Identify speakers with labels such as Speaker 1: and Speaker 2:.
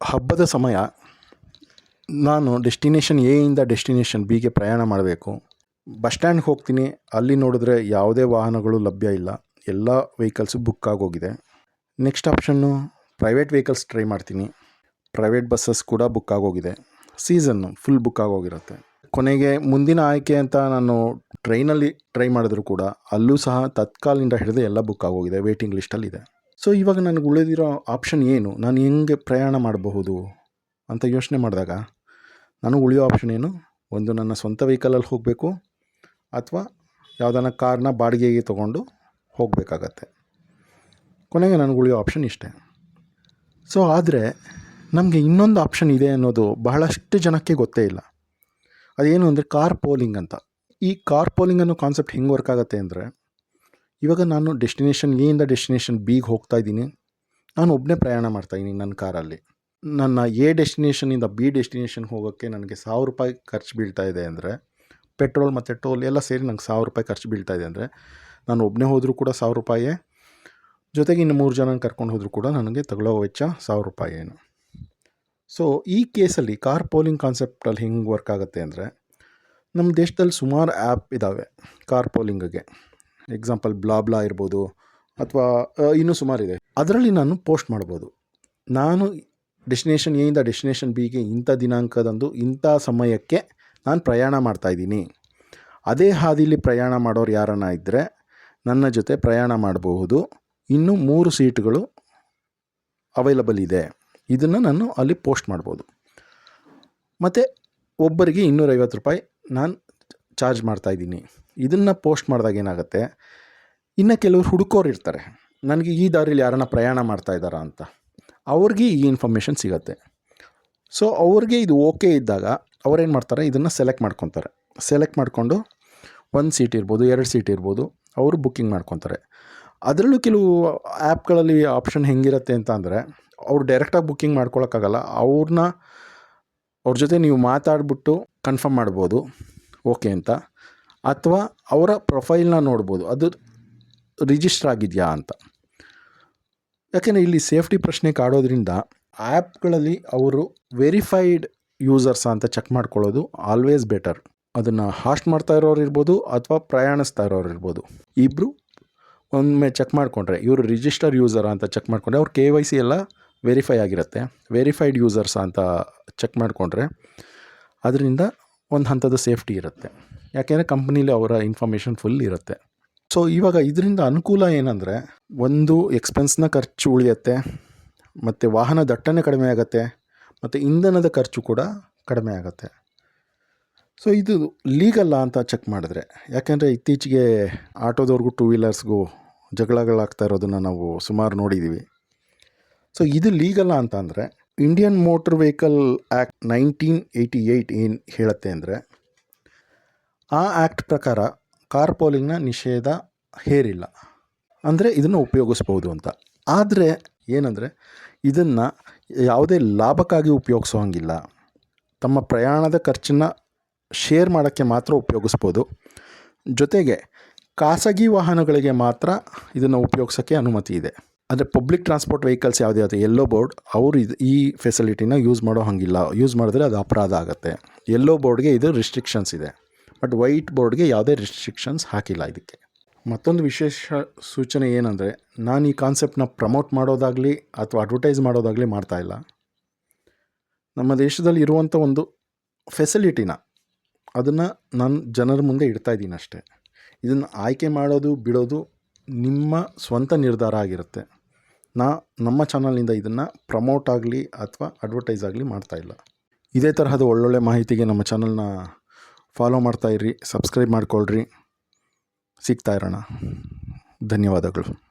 Speaker 1: ಹಬ್ಬದ ಸಮಯ ನಾನು ಡೆಸ್ಟಿನೇಷನ್ ಎಯಿಂದ ಡೆಸ್ಟಿನೇಷನ್ ಬಿಗೆ ಪ್ರಯಾಣ ಮಾಡಬೇಕು. ಬಸ್ ಸ್ಟ್ಯಾಂಡ್ಗೆ ಹೋಗ್ತೀನಿ. ಅಲ್ಲಿ ನೋಡಿದ್ರೆ ಯಾವುದೇ ವಾಹನಗಳು ಲಭ್ಯ ಇಲ್ಲ. ಎಲ್ಲ ವೆಹಿಕಲ್ಸು ಬುಕ್ ಆಗೋಗಿದೆ. Next option private vehicles try ಮಾಡ್ತೀನಿ. ಪ್ರೈವೇಟ್ ಬಸ್ಸಸ್ ಕೂಡ ಬುಕ್ ಆಗೋಗಿದೆ. ಸೀಸನ್ನು ಫುಲ್ ಬುಕ್ ಆಗೋಗಿರುತ್ತೆ. ಕೊನೆಗೆ ಮುಂದಿನ ಆಯ್ಕೆ ಅಂತ ನಾನು ಟ್ರೈನಲ್ಲಿ ಟ್ರೈ ಮಾಡಿದ್ರು ಕೂಡ ಅಲ್ಲೂ ಸಹ ತತ್ಕಾಲಿಂದ ಹಿಡಿದು ಎಲ್ಲ ಬುಕ್ ಆಗೋಗಿದೆ. ವೇಟಿಂಗ್ ಲಿಸ್ಟಲ್ಲಿದೆ. ಸೊ ಇವಾಗ ನನಗೆ ಉಳಿದಿರೋ ಆಪ್ಷನ್ ಏನು? ನಾನು ಹೆಂಗೆ ಪ್ರಯಾಣ ಮಾಡಬಹುದು ಅಂತ ಯೋಚನೆ ಮಾಡಿದಾಗ ನಾನು ಉಳಿಯೋ ಆಪ್ಷನ್ ಏನು? ಒಂದು ನನ್ನ ಸ್ವಂತ ವೆಹಿಕಲಲ್ಲಿ ಹೋಗಬೇಕು, ಅಥವಾ ಯಾವುದನ್ನ ಕಾರ್ನ ಬಾಡಿಗೆಗೆ ತೊಗೊಂಡು ಹೋಗಬೇಕಾಗತ್ತೆ. ಕೊನೆಗೆ ನನಗೆ ಉಳಿಯೋ ಆಪ್ಷನ್ ಇಷ್ಟೇ. ಸೊ ಆದರೆ ನಮಗೆ ಇನ್ನೊಂದು ಆಪ್ಷನ್ ಇದೆ ಅನ್ನೋದು ಬಹಳಷ್ಟು ಜನಕ್ಕೆ ಗೊತ್ತೇ ಇಲ್ಲ. ಅದೇನು ಅಂದರೆ ಕಾರ್ ಪೋಲಿಂಗ್ ಅಂತ. ಈ ಕಾರ್ ಪೋಲಿಂಗ್ ಅನ್ನೋ ಕಾನ್ಸೆಪ್ಟ್ ಹೆಂಗೆ ವರ್ಕ್ ಆಗುತ್ತೆ ಅಂದರೆ ಇವಾಗ ನಾನು ಡೆಸ್ಟಿನೇಷನ್ ಎಯಿಂದ ಡೆಸ್ಟಿನೇಷನ್ ಬಿಗೆ ಹೋಗ್ತಾ ಇದ್ದೀನಿ. ನಾನು ಒಬ್ಬನೇ ಪ್ರಯಾಣ ಮಾಡ್ತಾಯಿದ್ದೀನಿ ನನ್ನ ಕಾರಲ್ಲಿ. ನನ್ನ ಎ ಡೆಸ್ಟಿನೇಷನಿಂದ ಬಿ ಡೆಸ್ಟಿನೇಷನ್ ಹೋಗೋಕ್ಕೆ ನನಗೆ ಸಾವಿರ ರೂಪಾಯಿ ಖರ್ಚು ಬೀಳ್ತಾ ಇದೆ ಅಂದರೆ ಪೆಟ್ರೋಲ್ ಮತ್ತು ಟೋಲ್ ಎಲ್ಲ ಸೇರಿ ನಂಗೆ ಸಾವಿರ ರೂಪಾಯಿ ಖರ್ಚು ಬೀಳ್ತಾ ಇದೆ ಅಂದರೆ, ನಾನು ಒಬ್ಬನೇ ಹೋದರೂ ಕೂಡ ಸಾವಿರ ರೂಪಾಯೇ. ಜೊತೆಗೆ ಇನ್ನು ಮೂರು ಜನ ಕರ್ಕೊಂಡು ಹೋದರೂ ಕೂಡ ನನಗೆ ತಗೊಳ್ಳೋ ವೆಚ್ಚ ಸಾವಿರ ಏನು. ಸೊ ಈ ಕೇಸಲ್ಲಿ ಕಾರ್ ಪೋಲಿಂಗ್ ಕಾನ್ಸೆಪ್ಟಲ್ಲಿ ಹೆಂಗೆ ವರ್ಕ್ ಆಗುತ್ತೆ ಅಂದರೆ ನಮ್ಮ ದೇಶದಲ್ಲಿ ಸುಮಾರು ಆ್ಯಪ್ ಇದ್ದಾವೆ ಕಾರ್ ಪೋಲಿಂಗ್ಗೆ ಎಕ್ಸಾಂಪಲ್ ಬ್ಲಾಬ್ಲಾ ಇರ್ಬೋದು. ಅಥವಾ ಇನ್ನೂ ಸುಮಾರಿದೆ ಅದರಲ್ಲಿ ನಾನು ಪೋಸ್ಟ್ ಮಾಡ್ಬೋದು. ನಾನು ಡೆಸ್ಟಿನೇಷನ್ ಎಯಿಂದ ಡೆಸ್ಟಿನೇಷನ್ ಬಿಗೆ ಇಂಥ ದಿನಾಂಕದಂದು ಇಂಥ ಸಮಯಕ್ಕೆ ನಾನು ಪ್ರಯಾಣ ಮಾಡ್ತಾಯಿದ್ದೀನಿ ಅದೇ ಹಾದಿಲಿ ಪ್ರಯಾಣ ಮಾಡೋರು ಯಾರನ್ನ ಇದ್ದರೆ ನನ್ನ ಜೊತೆ ಪ್ರಯಾಣ ಮಾಡಬಹುದು. ಇನ್ನೂ ಮೂರು ಸೀಟ್ಗಳು ಅವೈಲಬಲ್ ಇದೆ. ಇದನ್ನು ನಾನು ಅಲ್ಲಿ ಪೋಸ್ಟ್ ಮಾಡ್ಬೋದು. ಮತ್ತು ಒಬ್ಬರಿಗೆ ಇನ್ನೂರೈವತ್ತು ರೂಪಾಯಿ ನಾನು ಚಾರ್ಜ್ ಮಾಡ್ತಾ ಇದ್ದೀನಿ. ಇದನ್ನು ಪೋಸ್ಟ್ ಮಾಡಿದಾಗ ಏನಾಗುತ್ತೆ, ಇನ್ನು ಕೆಲವರು ಹುಡುಕೋರು ಇರ್ತಾರೆ. ನನಗೆ ಈ ದಾರಿಲಿ ಯಾರನ್ನ ಪ್ರಯಾಣ ಮಾಡ್ತಾ ಇದ್ದಾರಾ ಅಂತ. ಅವ್ರಿಗೆ ಈ ಇನ್ಫಾರ್ಮೇಷನ್ ಸಿಗುತ್ತೆ. ಸೊ ಅವ್ರಿಗೆ ಇದು ಓಕೆ ಇದ್ದಾಗ ಅವರೇನು ಮಾಡ್ತಾರೆ, ಇದನ್ನು ಸೆಲೆಕ್ಟ್ ಮಾಡ್ಕೊತಾರೆ. ಸೆಲೆಕ್ಟ್ ಮಾಡಿಕೊಂಡು ಒಂದು ಸೀಟ್ ಇರ್ಬೋದು, ಎರಡು ಸೀಟ್ ಇರ್ಬೋದು, ಅವರು ಬುಕ್ಕಿಂಗ್ ಮಾಡ್ಕೊತಾರೆ. ಅದರಲ್ಲೂ ಕೆಲವು ಆ್ಯಪ್ಗಳಲ್ಲಿ ಆಪ್ಷನ್ ಹೆಂಗಿರುತ್ತೆ ಅಂತ ಅಂದರೆ, ಅವ್ರು ಡೈರೆಕ್ಟಾಗಿ ಬುಕ್ಕಿಂಗ್ ಮಾಡ್ಕೊಳಕ್ಕಾಗಲ್ಲ ಅವ್ರನ್ನ ಅವ್ರ ಜೊತೆ ನೀವು ಮಾತಾಡಿಬಿಟ್ಟು ಕನ್ಫರ್ಮ್ ಮಾಡ್ಬೋದು. ಓಕೆ ಅಂತ. ಅಥವಾ ಅವರ ಪ್ರೊಫೈಲ್ನ ನೋಡ್ಬೋದು. ಅದು ರಿಜಿಸ್ಟರ್ ಆಗಿದೆಯಾ ಅಂತ. ಯಾಕೆಂದರೆ ಇಲ್ಲಿ ಸೇಫ್ಟಿ ಪ್ರಶ್ನೆ ಕಾಡೋದ್ರಿಂದ ಆ್ಯಪ್ಗಳಲ್ಲಿ ಅವರು ವೆರಿಫೈಡ್ ಯೂಸರ್ಸ್ ಅಂತ ಚೆಕ್ ಮಾಡ್ಕೊಳ್ಳೋದು ಆಲ್ವೇಸ್ ಬೆಟರ್. ಅದನ್ನು ಹಾಸ್ಟ್ ಮಾಡ್ತಾ ಇರೋರು ಇರ್ಬೋದು ಅಥವಾ ಪ್ರಯಾಣಿಸ್ತಾ ಇರೋರು ಇರ್ಬೋದು. ಇಬ್ಬರು ಒಮ್ಮೆ ಚೆಕ್ ಮಾಡಿಕೊಂಡ್ರೆ, ಇವರು ರಿಜಿಸ್ಟರ್ ಯೂಸರ್ ಅಂತ ಚೆಕ್ ಮಾಡಿಕೊಂಡ್ರೆ, ಅವ್ರ ಕೆ ವೈ ಸಿ ಎಲ್ಲ ವೆರಿಫೈ ಆಗಿರುತ್ತೆ. ವೆರಿಫೈಡ್ ಯೂಸರ್ಸ್ ಅಂತ ಚೆಕ್ ಮಾಡಿಕೊಂಡ್ರೆ, ಅದರಿಂದ ಒಂದು ಹಂತದ ಸೇಫ್ಟಿ ಇರುತ್ತೆ. ಯಾಕೆಂದರೆ ಕಂಪ್ನೀಲಿ ಅವರ ಇನ್ಫಾರ್ಮೇಷನ್ ಫುಲ್ ಇರುತ್ತೆ. ಸೊ ಇವಾಗ ಇದರಿಂದ ಅನುಕೂಲ ಏನಂದರೆ, ಒಂದು ಎಕ್ಸ್ಪೆನ್ಸ್ನ ಖರ್ಚು ಉಳಿಯುತ್ತೆ, ಮತ್ತು ವಾಹನ ದಟ್ಟಣೆ ಕಡಿಮೆ ಆಗುತ್ತೆ, ಮತ್ತು ಇಂಧನದ ಖರ್ಚು ಕೂಡ ಕಡಿಮೆ ಆಗುತ್ತೆ. ಸೊ ಇದು ಲೀಗಲ್ಲ ಅಂತ ಚೆಕ್ ಮಾಡಿದ್ರೆ, ಯಾಕೆಂದರೆ ಇತ್ತೀಚೆಗೆ ಆಟೋದವ್ರಿಗೂ ಟೂ ವೀಲರ್ಸ್ಗೂ ಜಗಳಗಳಾಗ್ತಾ ಇರೋದನ್ನು ನಾವು ಸುಮಾರು ನೋಡಿದ್ದೀವಿ ಸೊ ಇದು ಲೀಗಲ್ಲ ಅಂತ ಅಂದರೆ Indian motor vehicle act nineteen eighty eight ಏನು ಹೇಳುತ್ತೆ ಅಂದರೆ, ಆ ಆ್ಯಕ್ಟ್ ಪ್ರಕಾರ ಕಾರ್ ಪೋಲಿಂಗ್ನ ನಿಷೇಧ ಹೇರಿಲ್ಲ. ಅಂದರೆ ಇದನ್ನು ಉಪಯೋಗಿಸ್ಬೋದು ಅಂತ. ಆದರೆ ಏನಂದರೆ, ಇದನ್ನು ಯಾವುದೇ ಲಾಭಕ್ಕಾಗಿ ಉಪಯೋಗಿಸೋ ಹಂಗಿಲ್ಲ ತಮ್ಮ ಪ್ರಯಾಣದ ಖರ್ಚನ್ನು ಶೇರ್ ಮಾಡೋಕ್ಕೆ ಮಾತ್ರ ಉಪಯೋಗಿಸ್ಬೋದು ಜೊತೆಗೆ ಖಾಸಗಿ ವಾಹನಗಳಿಗೆ ಮಾತ್ರ ಇದನ್ನು ಉಪಯೋಗಿಸೋಕ್ಕೆ ಅನುಮತಿ ಇದೆ. ಅಂದರೆ ಪಬ್ಲಿಕ್ ಟ್ರಾನ್ಸ್ಪೋರ್ಟ್ ವೆಹಿಕಲ್ಸ್ ಯಾವುದೇ ಯಾವುದು? ಎಲ್ಲೋ ಬೋರ್ಡ್ ಅವರು ಇದು ಈ ಫೆಸಿಲಿಟಿನ ಯೂಸ್ ಮಾಡೋ ಹಾಗಿಲ್ಲ. ಯೂಸ್ ಮಾಡಿದ್ರೆ ಅದು ಅಪರಾಧ ಆಗುತ್ತೆ. ಎಲ್ಲೋ ಬೋರ್ಡ್ಗೆ ಇದು ರಿಸ್ಟ್ರಿಕ್ಷನ್ಸ್ ಇದೆ. ಬಟ್ ವೈಟ್ ಬೋರ್ಡ್ಗೆ ಯಾವುದೇ ರಿಸ್ಟ್ರಿಕ್ಷನ್ಸ್ ಹಾಕಿಲ್ಲ ಇದಕ್ಕೆ. ಮತ್ತೊಂದು ವಿಶೇಷ ಸೂಚನೆ ಏನಂದರೆ, ನಾನು ಈ ಕಾನ್ಸೆಪ್ಟನ್ನ ಪ್ರಮೋಟ್ ಮಾಡೋದಾಗಲಿ ಅಥವಾ ಅಡ್ವರ್ಟೈಸ್ ಮಾಡೋದಾಗಲಿ ಮಾಡ್ತಾಯಿಲ್ಲ ನಮ್ಮ ದೇಶದಲ್ಲಿ ಇರುವಂಥ ಒಂದು ಫೆಸಿಲಿಟಿನ ಅದನ್ನು ನಾನು ಜನರ ಮುಂದೆ ಇಡ್ತಾ ಇದ್ದೀನಿ ಅಷ್ಟೇ. ಇದನ್ನು ಆಯ್ಕೆ ಮಾಡೋದು, ಬಿಡೋದು ನಿಮ್ಮ ಸ್ವಂತ ನಿರ್ಧಾರ ಆಗಿರುತ್ತೆ. ನಾ ನಮ್ಮ ಚಾನಲ್ನಿಂದ ಇದನ್ನು ಪ್ರಮೋಟ್ ಆಗಲಿ ಅಥವಾ ಅಡ್ವರ್ಟೈಸ್ ಆಗಲಿ ಮಾಡ್ತಾಯಿಲ್ಲ ಇದೇ ತರಹದ ಒಳ್ಳೊಳ್ಳೆ ಮಾಹಿತಿಗೆ ನಮ್ಮ ಚಾನಲ್ನ ಫಾಲೋ ಮಾಡ್ತಾಯಿರಿ ಸಬ್ಸ್ಕ್ರೈಬ್ ಮಾಡ್ಕೊಳ್ರಿ. ಸಿಗ್ತಾ ಇರೋಣ. ಧನ್ಯವಾದಗಳು.